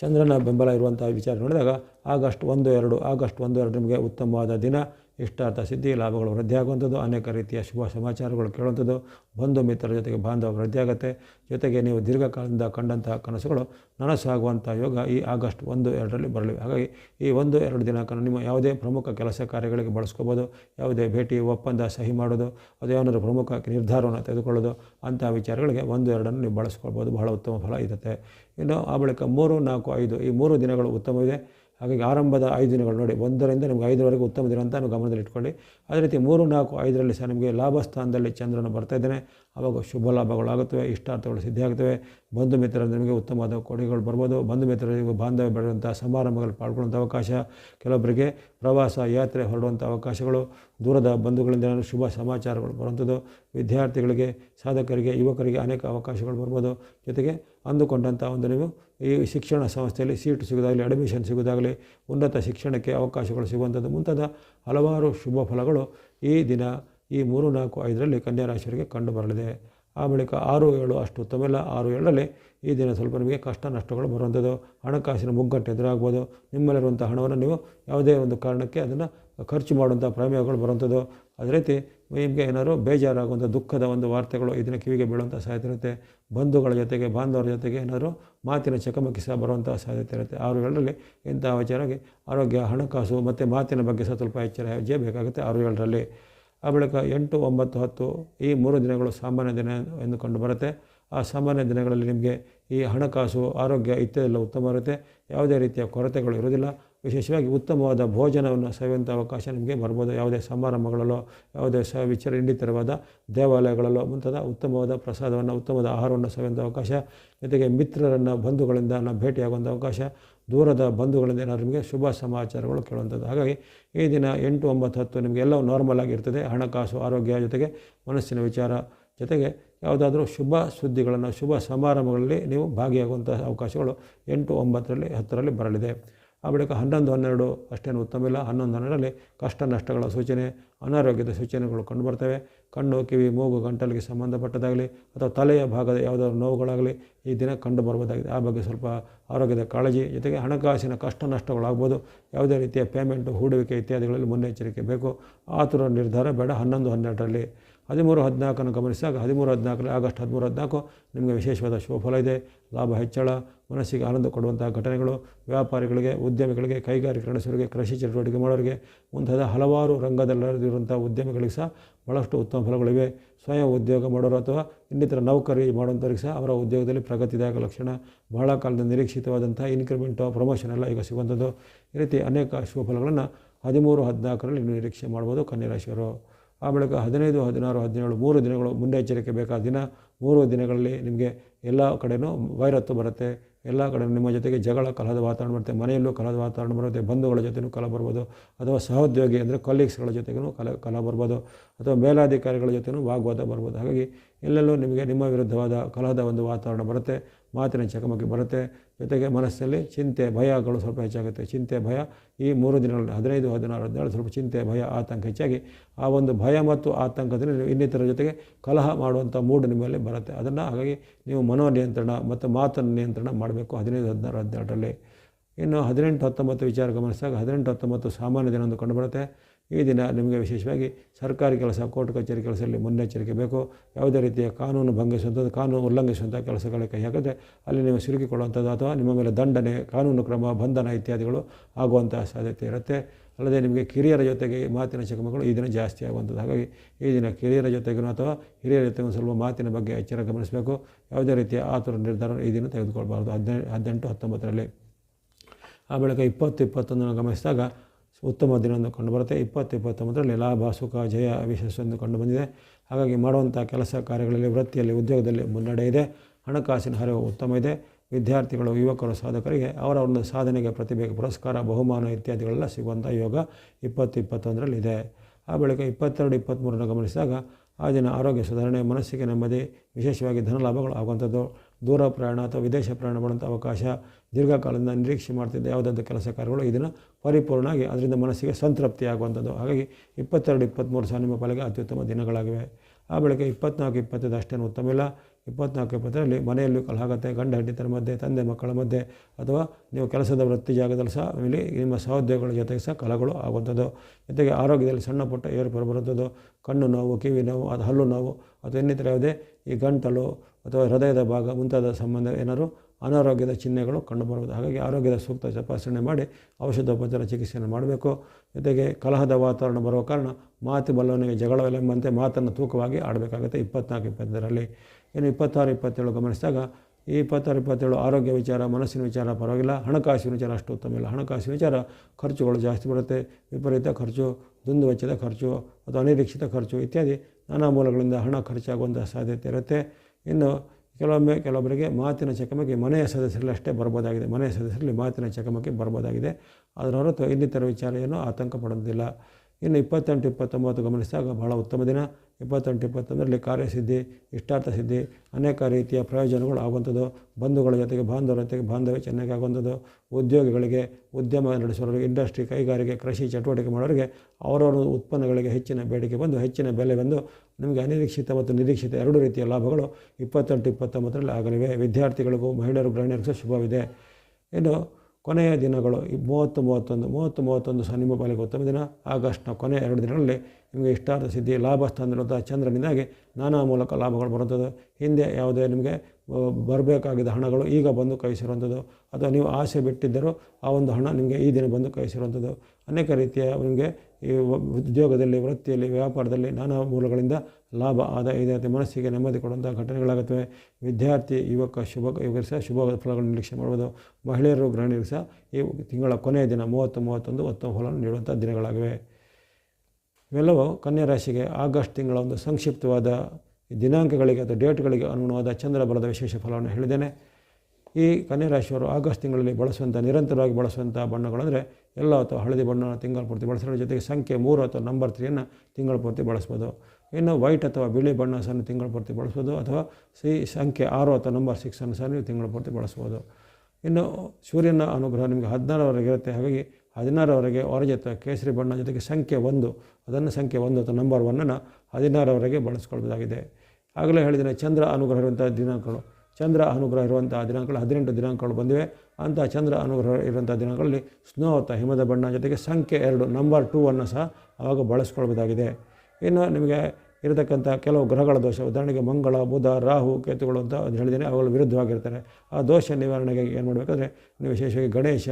ಚಂದ್ರನ ಬೆಂಬಲ ಇರುವಂಥ ವಿಚಾರ ನೋಡಿದಾಗ ಆಗಸ್ಟ್ ಒಂದು ಎರಡು ಆಗಸ್ಟ್ ಒಂದು ಎರಡು ನಿಮಗೆ ಉತ್ತಮವಾದ ದಿನ. ಇಷ್ಟಾರ್ಥ ಸಿದ್ಧಿ ಲಾಭಗಳು ವೃದ್ಧಿಯಾಗುವಂಥದ್ದು ಅನೇಕ ರೀತಿಯ ಶುಭ ಸಮಾಚಾರಗಳು ಕೇಳುವಂಥದ್ದು, ಬಂಧು ಮಿತ್ರರ ಜೊತೆಗೆ ಬಾಂಧವ ವೃದ್ಧಿಯಾಗುತ್ತೆ ಜೊತೆಗೆ ನೀವು ದೀರ್ಘಕಾಲದಿಂದ ಕಂಡಂತಹ ಕನಸುಗಳು ನನಸಾಗುವಂಥ ಯೋಗ ಈ ಆಗಸ್ಟ್ ಒಂದು, ಎರಡರಲ್ಲಿ ಬರಲಿವೆ ಹಾಗಾಗಿ ಈ ಒಂದು, ಎರಡು ದಿನಾಂಕ ನಿಮ್ಮ ಯಾವುದೇ ಪ್ರಮುಖ ಕೆಲಸ ಕಾರ್ಯಗಳಿಗೆ ಬಳಸ್ಕೋಬೋದು. ಯಾವುದೇ ಭೇಟಿ, ಒಪ್ಪಂದ ಸಹಿ ಮಾಡೋದು, ಅದು ಏನಾದರೂ ಪ್ರಮುಖ ನಿರ್ಧಾರವನ್ನು ತೆಗೆದುಕೊಳ್ಳೋದು ಅಂತಹ ವಿಚಾರಗಳಿಗೆ ಒಂದು, ಎರಡನ್ನು ನೀವು ಬಳಸ್ಕೊಳ್ಬೋದು. ಬಹಳ ಉತ್ತಮ ಫಲ ಇರುತ್ತೆ. ಇನ್ನು ಆ ಬಳಿಕ ಮೂರು, ನಾಲ್ಕು, ಐದು ಈ ಮೂರು ದಿನಗಳು ಉತ್ತಮವಿದೆ. ಹಾಗಾಗಿ ಆರಂಭದ ಐದು ದಿನಗಳು ನೋಡಿ, ಒಂದರಿಂದ ನಿಮಗೆ ಐದರವರೆಗೆ ಉತ್ತಮ ದಿನ ಅಂತ ನಾವು ಗಮನದಲ್ಲಿ ಇಟ್ಕೊಳ್ಳಿ ಅದೇ ರೀತಿ ಮೂರು, ನಾಲ್ಕು, ಐದರಲ್ಲಿ ಸಹ ನಿಮಗೆ ಲಾಭ ಸ್ಥಾನದಲ್ಲಿ ಚಂದ್ರನ ಬರ್ತಾ ಇದ್ದೇನೆ. ಆವಾಗ ಶುಭ ಲಾಭಗಳಾಗುತ್ತವೆ ಇಷ್ಟಾರ್ಥಗಳು ಸಿದ್ಧಿಯಾಗುತ್ತವೆ ಬಂಧು ಮಿತ್ರರು ನಿಮಗೆ ಉತ್ತಮವಾದ ಕೊಡುಗೆಗಳು ಬರ್ಬೋದು. ಬಂಧು ಮಿತ್ರರಿಗೆ ಬಾಂಧವ್ಯ ಬೆಳೆಯುವಂಥ ಸಮಾರಂಭಗಳು ಪಾಲ್ಗೊಳ್ಳುವಂಥ ಅವಕಾಶ. ಕೆಲವೊಬ್ಬರಿಗೆ ಪ್ರವಾಸ, ಯಾತ್ರೆ ಹೊರಡುವಂಥ ಅವಕಾಶಗಳು. ದೂರದ ಬಂಧುಗಳಿಂದ ಶುಭ ಸಮಾಚಾರಗಳು ಬರುವಂಥದ್ದು. ವಿದ್ಯಾರ್ಥಿಗಳಿಗೆ, ಸಾಧಕರಿಗೆ, ಯುವಕರಿಗೆ ಅನೇಕ ಅವಕಾಶಗಳು ಬರ್ಬೋದು. ಜೊತೆಗೆ ಅಂದುಕೊಂಡಂಥ ಒಂದು ನೀವು ಈ ಶಿಕ್ಷಣ ಸಂಸ್ಥೆಯಲ್ಲಿ ಸೀಟು ಸಿಗೋದಾಗಲಿ ಅಡ್ಮಿಷನ್ ಸಿಗೋದಾಗಲಿ ಉನ್ನತ ಶಿಕ್ಷಣಕ್ಕೆ ಅವಕಾಶಗಳು ಸಿಗುವಂಥದ್ದು. ಮುಂತಾದ ಹಲವಾರು ಶುಭ ಫಲಗಳು ಈ ದಿನ, ಈ ಮೂರು ನಾಲ್ಕು ಐದರಲ್ಲಿ ಕನ್ಯಾ ರಾಶಿಯವರಿಗೆ ಕಂಡು ಬರಲಿದೆ. ಆ ಬಳಿಕ ಆರು ಏಳು ಅಷ್ಟು ಉತ್ತಮ. ಆರು ಏಳರಲ್ಲಿ ಈ ದಿನ ಸ್ವಲ್ಪ ನಿಮಗೆ ಕಷ್ಟ ನಷ್ಟಗಳು ಬರುವಂಥದ್ದು. ಹಣಕಾಸಿನ ಮುಗ್ಗಟ್ಟು ಎದುರಾಗ್ಬೋದು. ನಿಮ್ಮಲ್ಲಿರುವಂಥ ಹಣವನ್ನು ನೀವು ಯಾವುದೇ ಒಂದು ಕಾರಣಕ್ಕೆ ಅದನ್ನು ಖರ್ಚು ಮಾಡುವಂಥ ಪ್ರಮೇಯಗಳು ಬರುವಂಥದ್ದು. ಅದೇ ರೀತಿ ನಿಮಗೆ ಏನಾದ್ರು ಬೇಜಾರಾಗುವಂಥ ದುಃಖದ ಒಂದು ವಾರ್ತೆಗಳು ಇದನ್ನು ಕಿವಿಗೆ ಬೀಳುವಂಥ ಸಾಧ್ಯತೆ ಇರುತ್ತೆ. ಬಂಧುಗಳ ಜೊತೆಗೆ, ಬಾಂಧವರ ಜೊತೆಗೆ ಏನಾದರೂ ಮಾತಿನ ಚಕಮಕಿ ಸಹ ಬರುವಂಥ ಸಾಧ್ಯತೆ ಇರುತ್ತೆ. ಆರು ಏಳರಲ್ಲಿ ಇಂಥ ವಿಚಾರವಾಗಿ ಆರೋಗ್ಯ, ಹಣಕಾಸು ಮತ್ತು ಮಾತಿನ ಬಗ್ಗೆ ಸಹ ಸ್ವಲ್ಪ ಎಚ್ಚರ ಹೆಜ್ಜೆ ಬೇಕಾಗುತ್ತೆ ಆರು ಏಳರಲ್ಲಿ. ಆ ಬಳಿಕ ಎಂಟು, ಒಂಬತ್ತು, ಹತ್ತು ಈ ಮೂರು ದಿನಗಳು ಸಾಮಾನ್ಯ ದಿನ ಎಂದು ಕಂಡು ಬರುತ್ತೆ. ಆ ಸಾಮಾನ್ಯ ದಿನಗಳಲ್ಲಿ ನಿಮಗೆ ಈ ಹಣಕಾಸು, ಆರೋಗ್ಯ ಇತ್ಯಾದೆಲ್ಲ ಉತ್ತಮ ಇರುತ್ತೆ. ಯಾವುದೇ ರೀತಿಯ ಕೊರತೆಗಳು ಇರೋದಿಲ್ಲ ವಿಶೇಷವಾಗಿ ಉತ್ತಮವಾದ ಭೋಜನವನ್ನು ಸವಿಯುವಂಥ ಅವಕಾಶ ನಿಮಗೆ ಬರ್ಬೋದು. ಯಾವುದೇ ಸಮಾರಂಭಗಳಲ್ಲೋ, ಯಾವುದೇ ಸ ವಿಚಾರ ಇಂಡಿತರವಾದ ದೇವಾಲಯಗಳಲ್ಲೋ ಮುಂತಾದ ಉತ್ತಮವಾದ ಪ್ರಸಾದವನ್ನು, ಉತ್ತಮವಾದ ಆಹಾರವನ್ನು ಸವಿಯುವಂಥ ಅವಕಾಶ, ಜೊತೆಗೆ ಮಿತ್ರರನ್ನು, ಬಂಧುಗಳಿಂದ ನಾವು ಭೇಟಿಯಾಗುವಂಥ ಅವಕಾಶ, ದೂರದ ಬಂಧುಗಳಿಂದ ಏನಾದರೂ ನಿಮಗೆ ಶುಭ ಸಮಾಚಾರಗಳು ಕೇಳುವಂಥದ್ದು. ಹಾಗಾಗಿ ಈ ದಿನ ಎಂಟು ಒಂಬತ್ತು ಹತ್ತು ನಿಮಗೆ ಎಲ್ಲವೂ ನಾರ್ಮಲ್ ಆಗಿರ್ತದೆ. ಹಣಕಾಸು, ಆರೋಗ್ಯ ಜೊತೆಗೆ ಮನಸ್ಸಿನ ವಿಚಾರ ಜೊತೆಗೆ ಯಾವುದಾದ್ರೂ ಶುಭ ಸುದ್ದಿಗಳನ್ನು, ಶುಭ ಸಮಾರಂಭಗಳಲ್ಲಿ ನೀವು ಭಾಗಿಯಾಗುವಂಥ ಅವಕಾಶಗಳು ಎಂಟು ಒಂಬತ್ತರಲ್ಲಿ ಹತ್ತರಲ್ಲಿ ಬರಲಿದೆ. ಆ ಬಳಿಕ ಹನ್ನೊಂದು ಹನ್ನೆರಡು ಅಷ್ಟೇನು ಉತ್ತಮ ಇಲ್ಲ. ಹನ್ನೊಂದು ಹನ್ನೆರಡರಲ್ಲಿ ಕಷ್ಟ ನಷ್ಟಗಳ ಸೂಚನೆ, ಅನಾರೋಗ್ಯದ ಸೂಚನೆಗಳು ಕಂಡುಬರ್ತವೆ ಕಣ್ಣು, ಕಿವಿ, ಮೂಗು, ಗಂಟಲಿಗೆ ಸಂಬಂಧಪಟ್ಟದಾಗಲಿ ಅಥವಾ ತಲೆಯ ಭಾಗದ ಯಾವುದಾದ್ರು ನೋವುಗಳಾಗಲಿ ಈ ದಿನ ಕಂಡು ಬರ್ಬೋದಾಗಿದೆ. ಆ ಬಗ್ಗೆ ಸ್ವಲ್ಪ ಆರೋಗ್ಯದ ಕಾಳಜಿ, ಜೊತೆಗೆ ಹಣಕಾಸಿನ ಕಷ್ಟ ನಷ್ಟಗಳಾಗ್ಬೋದು. ಯಾವುದೇ ರೀತಿಯ ಪೇಮೆಂಟು ಹೂಡುವಿಕೆ ಇತ್ಯಾದಿಗಳಲ್ಲಿ ಮುನ್ನೆಚ್ಚರಿಕೆ ಬೇಕು. ಆತುರ ನಿರ್ಧಾರ ಬೇಡ. ಹನ್ನೊಂದು ಹನ್ನೆರಡರಲ್ಲಿ ಹದಿಮೂರು ಹದಿನಾಲ್ಕನ್ನು ಗಮನಿಸಿದಾಗ ಹದಿಮೂರು ಹದಿನಾಲ್ಕರಲ್ಲಿ ಆಗಸ್ಟ್ ಹದಿಮೂರು ಹದಿನಾಲ್ಕು ನಿಮಗೆ ವಿಶೇಷವಾದ ಶುಭಫಲ ಇದೆ. ಲಾಭ, ಹೆಚ್ಚಳ, ಮನಸ್ಸಿಗೆ ಆನಂದ ಕೊಡುವಂತಹ ಘಟನೆಗಳು, ವ್ಯಾಪಾರಿಗಳಿಗೆ, ಉದ್ಯಮಿಗಳಿಗೆ, ಕೈಗಾರಿಕೆ ನಡೆಸೋರಿಗೆ ಕೃಷಿ ಚಟುವಟಿಕೆ ಮಾಡೋರಿಗೆ, ಮುಂತಾದ ಹಲವಾರು ರಂಗದಲ್ಲಿರುವಂಥ ಉದ್ಯಮಿಗಳಿಗೆ ಸಹ ಭಾಳಷ್ಟು ಉತ್ತಮ ಫಲಗಳಿವೆ. ಸ್ವಯಂ ಉದ್ಯೋಗ ಮಾಡೋರು ಅಥವಾ ಇನ್ನಿತರ ನೌಕರಿ ಮಾಡುವಂಥವ್ರಿಗೆ ಸಹ ಅವರ ಉದ್ಯೋಗದಲ್ಲಿ ಪ್ರಗತಿದಾಯಕ ಲಕ್ಷಣ. ಬಹಳ ಕಾಲದ ನಿರೀಕ್ಷಿತವಾದಂಥ ಇನ್ಕ್ರಿಮೆಂಟು ಪ್ರಮೋಷನ್ ಎಲ್ಲ ಈಗ ಸಿಗುವಂಥದ್ದು. ಈ ರೀತಿ ಅನೇಕ ಶುಭಫಲಗಳನ್ನು ಹದಿಮೂರು ಹದಿನಾಲ್ಕರಲ್ಲಿ ನಿರೀಕ್ಷೆ ಮಾಡ್ಬೋದು ಕನ್ಯಾ ರಾಶಿಯವರು ಆ ಬಳಿಕ ಹದಿನೈದು, ಹದಿನಾರು, ಹದಿನೇಳು, ಮೂರು ದಿನಗಳು ಮುನ್ನೆಚ್ಚರಿಕೆ ಬೇಕಾದ ದಿನ. ಮೂರು ದಿನಗಳಲ್ಲಿ ನಿಮಗೆ ಎಲ್ಲ ಕಡೆಯೂ ವೈರತ್ತು ಬರುತ್ತೆ. ಎಲ್ಲ ಕಡೆ ನಿಮ್ಮ ಜೊತೆಗೆ ಜಗಳ, ಕಲಹದ ವಾತಾವರಣ ಬರುತ್ತೆ. ಮನೆಯಲ್ಲೂ ಕಲಹದ ವಾತಾವರಣ ಬರುತ್ತೆ. ಬಂಧುಗಳ ಜೊತೆಯೂ ಕಲ ಬರ್ಬೋದು. ಅಥವಾ ಸಹೋದ್ಯೋಗಿ ಅಂದರೆ ಕಲೀಗ್ಸ್ಗಳ ಜೊತೆಗೂ ಕಲ ಕಲ ಬರ್ಬೋದು. ಅಥವಾ ಮೇಲಾಧಿಕಾರಿಗಳ ಜೊತೆಯೂ ವಾಗ್ವಾದ ಬರ್ಬೋದು. ಹಾಗಾಗಿ ಎಲ್ಲೆಲ್ಲೂ ನಿಮಗೆ ನಿಮ್ಮ ವಿರುದ್ಧವಾದ ಕಲಹದ ಒಂದು ವಾತಾವರಣ ಬರುತ್ತೆ. ಮಾತಿನ ಚಕಮಕಿ ಬರುತ್ತೆ. ಜೊತೆಗೆ ಮನಸ್ಸಲ್ಲಿ ಚಿಂತೆ ಭಯಗಳು ಸ್ವಲ್ಪ ಹೆಚ್ಚಾಗುತ್ತೆ. ಚಿಂತೆ, ಭಯ ಈ ಮೂರು ದಿನಗಳಲ್ಲಿ, ಹದಿನೈದು, ಹದಿನಾರು, ಹದಿನೇಳು ಸ್ವಲ್ಪ ಚಿಂತೆ, ಭಯ, ಆತಂಕ ಹೆಚ್ಚಾಗಿ ಆ ಒಂದು ಭಯ ಮತ್ತು ಆತಂಕದಲ್ಲಿ ನೀವು ಇನ್ನಿತರ ಜೊತೆಗೆ ಕಲಹ ಮಾಡುವಂಥ ಮೂಡ್ ನಿಮ್ಮಲ್ಲಿ ಬರುತ್ತೆ. ಅದನ್ನು ಹಾಗಾಗಿ ನೀವು ಮನೋ ನಿಯಂತ್ರಣ ಮತ್ತು ಮಾತನ್ನು ನಿಯಂತ್ರಣ ಮಾಡಬೇಕು ಹದಿನೈದು, ಹದಿನಾರು, ಹದಿನೆಂಟರಲ್ಲಿ. ಇನ್ನು ಹದಿನೆಂಟು, ಹತ್ತೊಂಬತ್ತು ವಿಚಾರ ಗಮನಿಸಿದಾಗ ಹದಿನೆಂಟು, ಹತ್ತೊಂಬತ್ತು ಸಾಮಾನ್ಯ ದಿನ ಒಂದು ಕಂಡುಬರುತ್ತೆ. ಈ ದಿನ ನಿಮಗೆ ವಿಶೇಷವಾಗಿ ಸರ್ಕಾರಿ ಕೆಲಸ, ಕೋರ್ಟ್ ಕಚೇರಿ ಕೆಲಸದಲ್ಲಿ ಮುನ್ನೆಚ್ಚರಿಕೆ ಬೇಕು. ಯಾವುದೇ ರೀತಿಯ ಕಾನೂನು ಭಂಗಿಸುವಂಥದ್ದು ಕಾನೂನು ಉಲ್ಲಂಘಿಸುವಂಥ ಕೆಲಸಗಳ ಕೈ ಹಾಕಿದ್ರೆ ಅಲ್ಲಿ ನೀವು ಸಿಲುಕಿಕೊಳ್ಳುವಂಥದ್ದು ಅಥವಾ ನಿಮ್ಮ ಮೇಲೆ ದಂಡನೆ, ಕಾನೂನು ಕ್ರಮ, ಬಂಧನ ಇತ್ಯಾದಿಗಳು ಆಗುವಂಥ ಸಾಧ್ಯತೆ ಇರುತ್ತೆ. ಅಲ್ಲದೆ ನಿಮಗೆ ಕಿರಿಯರ ಜೊತೆಗೆ ಮಾತಿನ ಚಕಮಗಳು ಈ ದಿನ ಜಾಸ್ತಿ ಆಗುವಂಥದ್ದು. ಹಾಗಾಗಿ ಈ ದಿನ ಕಿರಿಯರ ಜೊತೆಗೂ ಅಥವಾ ಹಿರಿಯರ ಜೊತೆಗೂ ಸ್ವಲ್ಪ ಮಾತಿನ ಬಗ್ಗೆ ಎಚ್ಚರ ಗಮನಿಸಬೇಕು ಯಾವುದೇ ರೀತಿಯ ಆತುರ ನಿರ್ಧಾರ ಈ ದಿನ ತೆಗೆದುಕೊಳ್ಬಾರ್ದು. ಹದಿನೈದು, ಹದಿನೆಂಟು, ಹತ್ತೊಂಬತ್ತರಲ್ಲಿ. ಆ ಬಳಿಕ ಇಪ್ಪತ್ತು, ಇಪ್ಪತ್ತೊಂದನ್ನು ಗಮನಿಸಿದಾಗ ಉತ್ತಮ ದಿನವನ್ನು ಕಂಡುಬರುತ್ತೆ. ಇಪ್ಪತ್ತು ಇಪ್ಪತ್ತೊಂಬತ್ತರಲ್ಲಿ ಲಾಭ ಸುಖ ಜಯ ವಿಶೇಷವನ್ನು ಕಂಡುಬಂದಿದೆ. ಹಾಗಾಗಿ ಮಾಡುವಂಥ ಕೆಲಸ ಕಾರ್ಯಗಳಲ್ಲಿ ವೃತ್ತಿಯಲ್ಲಿ ಉದ್ಯೋಗದಲ್ಲಿ ಮುನ್ನಡೆ ಇದೆ. ಹಣಕಾಸಿನ ಹರಿವು ಉತ್ತಮ ಇದೆ. ವಿದ್ಯಾರ್ಥಿಗಳು, ಯುವಕರು, ಸಾಧಕರಿಗೆ ಅವರ ಒಂದು ಸಾಧನೆಗೆ ಪ್ರತಿಭೆಗೆ ಪುರಸ್ಕಾರ, ಬಹುಮಾನ ಇತ್ಯಾದಿಗಳೆಲ್ಲ ಸಿಗುವಂಥ ಯೋಗ ಇಪ್ಪತ್ತು ಇಪ್ಪತ್ತೊಂದರಲ್ಲಿ ಇದೆ ಆ ಬಳಿಕ ಇಪ್ಪತ್ತೆರಡು ಇಪ್ಪತ್ತ್ಮೂರನ್ನು ಗಮನಿಸಿದಾಗ ಆ ದಿನ ಆರೋಗ್ಯ ಸುಧಾರಣೆ, ಮನಸ್ಸಿಗೆ ನೆಮ್ಮದಿ, ವಿಶೇಷವಾಗಿ ಧನ ಲಾಭಗಳು ಆಗುವಂಥದ್ದು. ದೂರ ಪ್ರಯಾಣ ಅಥವಾ ವಿದೇಶ ಪ್ರಯಾಣ ಮಾಡುವಂಥ ಅವಕಾಶ, ದೀರ್ಘಕಾಲದಿಂದ ನಿರೀಕ್ಷೆ ಮಾಡ್ತಿದ್ದ ಯಾವುದಾದ್ರು ಕೆಲಸ ಕಾರ್ಯಗಳು ಇದನ್ನು ಪರಿಪೂರ್ಣವಾಗಿ ಅದರಿಂದ ಮನಸ್ಸಿಗೆ ಸಂತೃಪ್ತಿ ಆಗುವಂಥದ್ದು ಹಾಗಾಗಿ ಇಪ್ಪತ್ತೆರಡು ಇಪ್ಪತ್ತ್ಮೂರು ಸಹ ನಿಮ್ಮ ಪಾಲಿಗೆ ಅತ್ಯುತ್ತಮ ದಿನಗಳಾಗಿವೆ. ಆ ಬಳಿಕ ಇಪ್ಪತ್ನಾಲ್ಕು, ಇಪ್ಪತ್ತೈದು ಅಷ್ಟೇನು ಉತ್ತಮ ಇಲ್ಲ. ಇಪ್ಪತ್ನಾಲ್ಕು, ಇಪ್ಪತ್ತರಲ್ಲಿ ಮನೆಯಲ್ಲೂ ಕಲಹಾಗತ್ತೆ, ಗಂಡ, ಹೆಂಡತಿಯರ ಮಧ್ಯೆ, ತಂದೆ, ಮಕ್ಕಳ ಮಧ್ಯೆ ಅಥವಾ ನೀವು ಕೆಲಸದ ವೃತ್ತಿ ಜಾಗದಲ್ಲಿ ಸಹ ಇಲ್ಲಿ ನಿಮ್ಮ ಸಹೋದ್ಯೋಗಗಳ ಜೊತೆಗೆ ಸಹ ಕಲಗಳು ಆಗುವಂಥದ್ದು. ಜೊತೆಗೆ ಆರೋಗ್ಯದಲ್ಲಿ ಸಣ್ಣ ಪುಟ್ಟ ಏರುಪೇರು ಬರುವಂಥದ್ದು. ಕಣ್ಣು ನೋವು, ಕಿವಿ ನೋವು, ಅದು ಹಲ್ಲು ನೋವು ಅಥವಾ ಇನ್ನಿತರ ಯಾವುದೇ ಈ ಗಂಟಲು ಅಥವಾ ಹೃದಯದ ಭಾಗ ಮುಂತಾದ ಸಂಬಂಧ ಏನಾದರೂ ಅನಾರೋಗ್ಯದ ಚಿಹ್ನೆಗಳು ಕಂಡುಬರುವುದು. ಹಾಗಾಗಿ ಆರೋಗ್ಯದ ಸೂಕ್ತ ತಪಾಸಣೆ ಮಾಡಿ ಔಷಧೋಪಚಾರ ಚಿಕಿತ್ಸೆಯನ್ನು ಮಾಡಬೇಕು. ಜೊತೆಗೆ ಕಲಹದ ವಾತಾವರಣ ಬರುವ ಕಾರಣ ಮಾತು ಬಲ್ಲವನಿಗೆ ಜಗಳವೆಂಬಂತೆ ಮಾತನ್ನು ತೂಕವಾಗಿ ಆಡಬೇಕಾಗುತ್ತೆ. ಇಪ್ಪತ್ನಾಲ್ಕು ಇಪ್ಪತ್ತರಲ್ಲಿ ಇನ್ನು ಇಪ್ಪತ್ತಾರು, ಇಪ್ಪತ್ತೇಳು ಗಮನಿಸಿದಾಗ ಈ ಇಪ್ಪತ್ತಾರು, ಇಪ್ಪತ್ತೇಳು ಆರೋಗ್ಯ ವಿಚಾರ, ಮನಸ್ಸಿನ ವಿಚಾರ ಪರವಾಗಿಲ್ಲ. ಹಣಕಾಸಿನ ವಿಚಾರ ಅಷ್ಟು ಉತ್ತಮ ಇಲ್ಲ. ಹಣಕಾಸಿನ ವಿಚಾರ ಖರ್ಚುಗಳು ಜಾಸ್ತಿ ಬರುತ್ತೆ. ವಿಪರೀತ ಖರ್ಚು, ದುಂದು ವೆಚ್ಚದ ಖರ್ಚು ಅಥವಾ ಅನಿರೀಕ್ಷಿತ ಖರ್ಚು ಇತ್ಯಾದಿ ನಾನಾ ಮೂಲಗಳಿಂದ ಹಣ ಖರ್ಚಾಗುವಂಥ ಸಾಧ್ಯತೆ ಇರುತ್ತೆ. ಇನ್ನು ಕೆಲವೊಮ್ಮೆ ಕೆಲವೊಬ್ಬರಿಗೆ ಮಾತಿನ ಚಕಮಕಿ ಮನೆಯ ಸದಸ್ಯರಲ್ಲಿ ಅಷ್ಟೇ ಬರ್ಬೋದಾಗಿದೆ. ಮನೆಯ ಸದಸ್ಯರಲ್ಲಿ ಮಾತಿನ ಚಕಮಕಿ ಬರ್ಬೋದಾಗಿದೆ. ಅದರ ಹೊರತು ಇನ್ನಿತರ ವಿಚಾರ ಏನೂ ಆತಂಕ ಪಡೋದಿಲ್ಲ. ಇನ್ನು ಇಪ್ಪತ್ತೆಂಟು, ಇಪ್ಪತ್ತೊಂಬತ್ತು ಗಮನಿಸಿದಾಗ ಬಹಳ ಉತ್ತಮ ದಿನ. ಇಪ್ಪತ್ತೆಂಟು, ಇಪ್ಪತ್ತೊಂದರಲ್ಲಿ ಕಾರ್ಯಸಿದ್ಧಿ, ಇಷ್ಟಾರ್ಥ ಸಿದ್ಧಿ, ಅನೇಕ ರೀತಿಯ ಪ್ರಯೋಜನಗಳು ಆಗುವಂಥದ್ದು. ಬಂಧುಗಳ ಜೊತೆಗೆ, ಬಾಂಧವರ ಜೊತೆಗೆ ಬಾಂಧವ್ಯ ಚೆನ್ನಾಗಿ ಆಗುವಂಥದ್ದು. ಉದ್ಯೋಗಿಗಳಿಗೆ, ಉದ್ಯಮ ನಡೆಸುವವರಿಗೆ ಇಂಡಸ್ಟ್ರಿ ಕೈಗಾರಿಕೆ, ಕೃಷಿ ಚಟುವಟಿಕೆ ಮಾಡೋರಿಗೆ ಅವರವರ ಉತ್ಪನ್ನಗಳಿಗೆ ಹೆಚ್ಚಿನ ಬೇಡಿಕೆ ಬಂದು, ಹೆಚ್ಚಿನ ಬೆಲೆ ಬಂದು ನಿಮಗೆ ಅನಿರೀಕ್ಷಿತ ಮತ್ತು ನಿರೀಕ್ಷಿತ ಎರಡು ರೀತಿಯ ಲಾಭಗಳು ಇಪ್ಪತ್ತೆಂಟು, ಇಪ್ಪತ್ತೊಂಬತ್ತರಲ್ಲಿ ಆಗಲಿವೆ. ವಿದ್ಯಾರ್ಥಿಗಳಿಗೂ ಮಹಿಳೆಯರು, ಗೃಹಿಣಿಯರಿಗೂ ಶುಭವಿದೆ. ಇನ್ನು ಕೊನೆಯ ದಿನಗಳು ಮೂವತ್ತು, ಮೂವತ್ತೊಂದು ಮೂವತ್ತು, ಮೂವತ್ತೊಂದು ಸಹ ನಿಮ್ಮ ಪಾಲಿಗೆ ಉತ್ತಮ ದಿನ. ಆಗಸ್ಟ್ನ ಕೊನೆಯ ಎರಡು ದಿನಗಳಲ್ಲಿ ನಿಮಗೆ ಇಷ್ಟಾರ್ಥ ಸಿದ್ಧಿ, ಲಾಭ ಸ್ಥಾನದಲ್ಲಿರುವಂಥ ಚಂದ್ರನಿಂದಾಗಿ ನಾನಾ ಮೂಲಕ ಲಾಭಗಳು ಬರುತ್ತದೆ ಹಿಂದೆ ಯಾವುದೇ ನಿಮಗೆ ಬರಬೇಕಾಗಿದ್ದ ಹಣಗಳು ಈಗ ಬಂದು ಕೈ ಸೇರುವಂಥದ್ದು ಅಥವಾ ನೀವು ಆಸೆ ಬಿಟ್ಟಿದ್ದರೂ ಆ ಒಂದು ಹಣ ನಿಮಗೆ ಈ ದಿನ ಬಂದು ಕೈ ಸೇರುವಂಥದ್ದು ಅನೇಕ ರೀತಿಯ ನಿಮಗೆ ಈ ಉದ್ಯೋಗದಲ್ಲಿ, ವೃತ್ತಿಯಲ್ಲಿ, ವ್ಯಾಪಾರದಲ್ಲಿ ನಾನಾ ಮೂಲಗಳಿಂದ ಲಾಭ, ಆದಾಯ ಇದೆ ಮನಸ್ಸಿಗೆ ನೆಮ್ಮದಿ ಕೊಡುವಂಥ ಘಟನೆಗಳಾಗುತ್ತವೆ. ವಿದ್ಯಾರ್ಥಿ, ಯುವಕ, ಶುಭ ಯುವಕರು ಸಹ ಶುಭ ಫಲಗಳನ್ನು ನಿರೀಕ್ಷೆ ಮಾಡ್ಬೋದು. ಮಹಿಳೆಯರು ಗೃಹಿಣಿಯರು ಸಹ ಈ ತಿಂಗಳ ಕೊನೆಯ ದಿನ ಮೂವತ್ತು, ಮೂವತ್ತೊಂದು ಉತ್ತಮ ಫಲವನ್ನು ನೀಡುವಂಥ ದಿನಗಳಾಗಿವೆ. ಇವೆಲ್ಲವೂ ಕನ್ಯಾ ರಾಶಿಗೆ ಆಗಸ್ಟ್ ತಿಂಗಳ ಒಂದು ಸಂಕ್ಷಿಪ್ತವಾದ ದಿನಾಂಕಗಳಿಗೆ ಅಥವಾ ಡೇಟ್ಗಳಿಗೆ ಅನುಗುಣವಾದ ಚಂದ್ರ ಬಲದ ವಿಶೇಷ ಫಲವನ್ನು ಹೇಳಿದ್ದೇನೆ. ಈ ಕನ್ಯಾ ಆಗಸ್ಟ್ ತಿಂಗಳಲ್ಲಿ ಬಳಸುವಂಥ, ನಿರಂತರವಾಗಿ ಬಳಸುವಂಥ ಬಣ್ಣಗಳಂದರೆ ಎಲ್ಲ ಅಥವಾ ಹಳದಿ ಬಣ್ಣ ತಿಂಗಳ ಪೂರ್ತಿ ಬಳಸೋದ್ರ ಜೊತೆಗೆ ಸಂಖ್ಯೆ ಮೂರು ಅಥವಾ ನಂಬರ್ ತ್ರೀಯನ್ನು ತಿಂಗಳ ಪೂರ್ತಿ ಬಳಸ್ಬೋದು. ಇನ್ನು ವೈಟ್ ಅಥವಾ ಬಿಳಿ ಬಣ್ಣ ಸಹ ತಿಂಗಳ ಪೂರ್ತಿ ಬಳಸ್ಬೋದು ಅಥವಾ ಸಿ ಸಂಖ್ಯೆ ಆರು ಅಥವಾ ನಂಬರ್ ಸಿಕ್ಸನ್ನು ಸಹ ನೀವು ತಿಂಗಳ ಪೂರ್ತಿ ಬಳಸ್ಬೋದು. ಇನ್ನು ಸೂರ್ಯನ ಅನುಗ್ರಹ ನಿಮಗೆ ಹದಿನಾರವರೆಗೆ ಇರುತ್ತೆ. ಹಾಗಾಗಿ ಹದಿನಾರವರೆಗೆ ಆರೆಂಜ್ ಅಥವಾ ಕೇಸರಿ ಬಣ್ಣ ಜೊತೆಗೆ ಸಂಖ್ಯೆ ಒಂದು, ಅದನ್ನು ಸಂಖ್ಯೆ ಒಂದು ಅಥವಾ ನಂಬರ್ ಒನ್ನನ್ನು ಹದಿನಾರವರೆಗೆ ಬಳಸ್ಕೊಳ್ಬೋದಾಗಿದೆ. ಆಗಲೇ ಹೇಳಿದರೆ ಚಂದ್ರ ಅನುಗ್ರಹ ಇರುವಂಥ ದಿನಾಂಕಗಳು. ಚಂದ್ರ ಅನುಗ್ರಹ ಇರುವಂಥ ದಿನಾಂಕಗಳು, ಹದಿನೆಂಟು ದಿನಾಂಕಗಳು ಬಂದಿವೆ. ಅಂಥ ಚಂದ್ರ ಅನುಗ್ರಹ ಇರುವಂಥ ದಿನಗಳಲ್ಲಿ ಸ್ನೋ ಅಥವಾ ಹಿಮದ ಬಣ್ಣ ಜೊತೆಗೆ ಸಂಖ್ಯೆ ಎರಡು ನಂಬರ್ ಟೂ ಅನ್ನು ಸಹ ಆವಾಗ ಬಳಸ್ಕೊಳ್ಬೋದಾಗಿದೆ. ಇನ್ನು ನಿಮಗೆ ಇರತಕ್ಕಂಥ ಕೆಲವು ಗ್ರಹಗಳ ದೋಷ, ಉದಾಹರಣೆಗೆ ಮಂಗಳ, ಬುಧ, ರಾಹು, ಕೇತುಗಳು ಅಂತ ಅದು ಹೇಳಿದರೆ ಅವುಗಳು ವಿರುದ್ಧವಾಗಿರ್ತಾರೆ ಆ ದೋಷ ನಿವಾರಣೆಗೆ ಏನು ಮಾಡಬೇಕಂದ್ರೆ ನೀವು ವಿಶೇಷವಾಗಿ ಗಣೇಶ,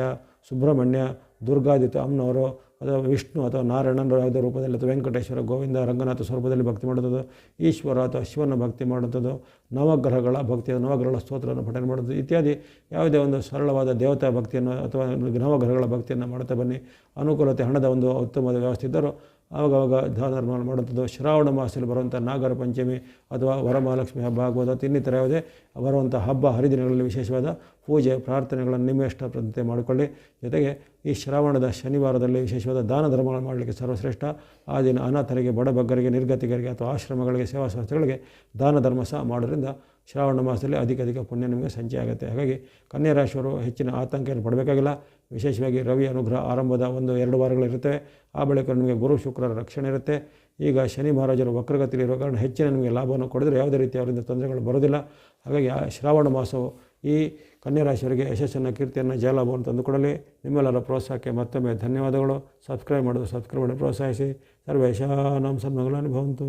ಸುಬ್ರಹ್ಮಣ್ಯ, ದುರ್ಗಾದಿತ್ಯ ಅಮ್ಮನವರು ಅಥವಾ ವಿಷ್ಣು ಅಥವಾ ನಾರಾಯಣನ ಯಾವುದೇ ರೂಪದಲ್ಲಿ ಅಥವಾ ವೆಂಕಟೇಶ್ವರ ಗೋವಿಂದ ರಂಗನಾಥ ಸ್ವರೂಪದಲ್ಲಿ ಭಕ್ತಿ ಮಾಡುವಂಥದ್ದು ಈಶ್ವರ ಅಥವಾ ಶಿವನ ಭಕ್ತಿ ಮಾಡುವಂಥದ್ದು ನವಗ್ರಹಗಳ ಭಕ್ತಿಯ ನವಗ್ರಹಗಳ ಸ್ತೋತ್ರವನ್ನು ಪಠನೆ ಮಾಡೋದು ಇತ್ಯಾದಿ ಯಾವುದೇ ಒಂದು ಸರಳವಾದ ದೇವತಾ ಭಕ್ತಿಯನ್ನು ಅಥವಾ ನವಗ್ರಹಗಳ ಭಕ್ತಿಯನ್ನು ಮಾಡ್ತಾ ಬನ್ನಿ. ಅನುಕೂಲತೆ ಹಣದ ಒಂದು ಉತ್ತಮವಾದ ವ್ಯವಸ್ಥೆ ಇದ್ದರೂ ಆವಾಗವಾಗ ದಾನ ಧರ್ಮ ಮಾಡುವಂಥದ್ದು ಶ್ರಾವಣ ಮಾಸದಲ್ಲಿ ಬರುವಂಥ ನಾಗರ ಪಂಚಮಿ ಅಥವಾ ವರಮಹಾಲಕ್ಷ್ಮಿ ಹಬ್ಬ ಆಗ್ಬೋದು ಇನ್ನಿತರ ಯಾವುದೇ ಬರುವಂಥ ಹಬ್ಬ, ಹರಿದಿನಗಳಲ್ಲಿ ವಿಶೇಷವಾದ ಪೂಜೆ, ಪ್ರಾರ್ಥನೆಗಳನ್ನು ನಿಮ್ಮ ಇಷ್ಟಪಟ್ಟಂತೆ ಮಾಡಿಕೊಳ್ಳಿ. ಜೊತೆಗೆ ಈ ಶ್ರಾವಣದ ಶನಿವಾರದಲ್ಲಿ ವಿಶೇಷವಾದ ದಾನ ಧರ್ಮಗಳನ್ನು ಮಾಡಲಿಕ್ಕೆ ಸರ್ವಶ್ರೇಷ್ಠ. ಆ ದಿನ ಅನಾಥರಿಗೆ ಬಡಬಗ್ಗರಿಗೆ ನಿರ್ಗತಿಗರಿಗೆ ಅಥವಾ ಆಶ್ರಮಗಳಿಗೆ ಸೇವಾ ಸಂಸ್ಥೆಗಳಿಗೆ ದಾನ ಧರ್ಮ ಸಹ ಮಾಡೋದ್ರಿಂದ ಶ್ರಾವಣ ಮಾಸದಲ್ಲಿ ಅಧಿಕ ಅಧಿಕ ಪುಣ್ಯ ನಿಮಗೆ ಸಂಚಯ ಆಗುತ್ತೆ. ಹಾಗಾಗಿ ಕನ್ಯಾ ರಾಶಿಯವರು ಹೆಚ್ಚಿನ ಏನು ಪಡಬೇಕಾಗಿಲ್ಲ. ವಿಶೇಷವಾಗಿ ರವಿ ಅನುಗ್ರಹ ಆರಂಭದ ಒಂದು ಎರಡು ವಾರಗಳಿರುತ್ತವೆ. ಆ ಬಳಿಕ ನಿಮಗೆ ಗುರು ಶುಕ್ರರ ರಕ್ಷಣೆ ಇರುತ್ತೆ. ಈಗ ಶನಿ ಮಹಾರಾಜರು ವಕ್ರಗತಿಯಲ್ಲಿರುವ ಕಾರಣ ಹೆಚ್ಚಿನ ನಿಮಗೆ ಲಾಭವನ್ನು ಕೊಡಿದರೆ ಯಾವುದೇ ರೀತಿ ಅವರಿಂದ ತೊಂದರೆಗಳು ಬರೋದಿಲ್ಲ ಹಾಗಾಗಿ ಆ ಶ್ರಾವಣ ಮಾಸವು ಈ ಕನ್ಯಾ ರಾಶಿಯವರಿಗೆ ಯಶಸ್ಸನ್ನು, ಕೀರ್ತಿಯನ್ನು, ಜಯಲಾಭವನ್ನು ತಂದುಕೊಡಲಿ ನಿಮ್ಮೆಲ್ಲರ ಪ್ರೋತ್ಸಾಹಕ್ಕೆ ಮತ್ತೊಮ್ಮೆ ಧನ್ಯವಾದಗಳು. ಸಬ್ಸ್ಕ್ರೈಬ್ ಮಾಡೋದು, ಸಬ್ಸ್ಕ್ರೈಬ್ ಮಾಡಿ ಪ್ರೋತ್ಸಾಹಿಸಿ. ಸರ್ವೇಶಾನಾಂ ಸನ್ಮಂಗಲಾನಿ ಭವಂತು.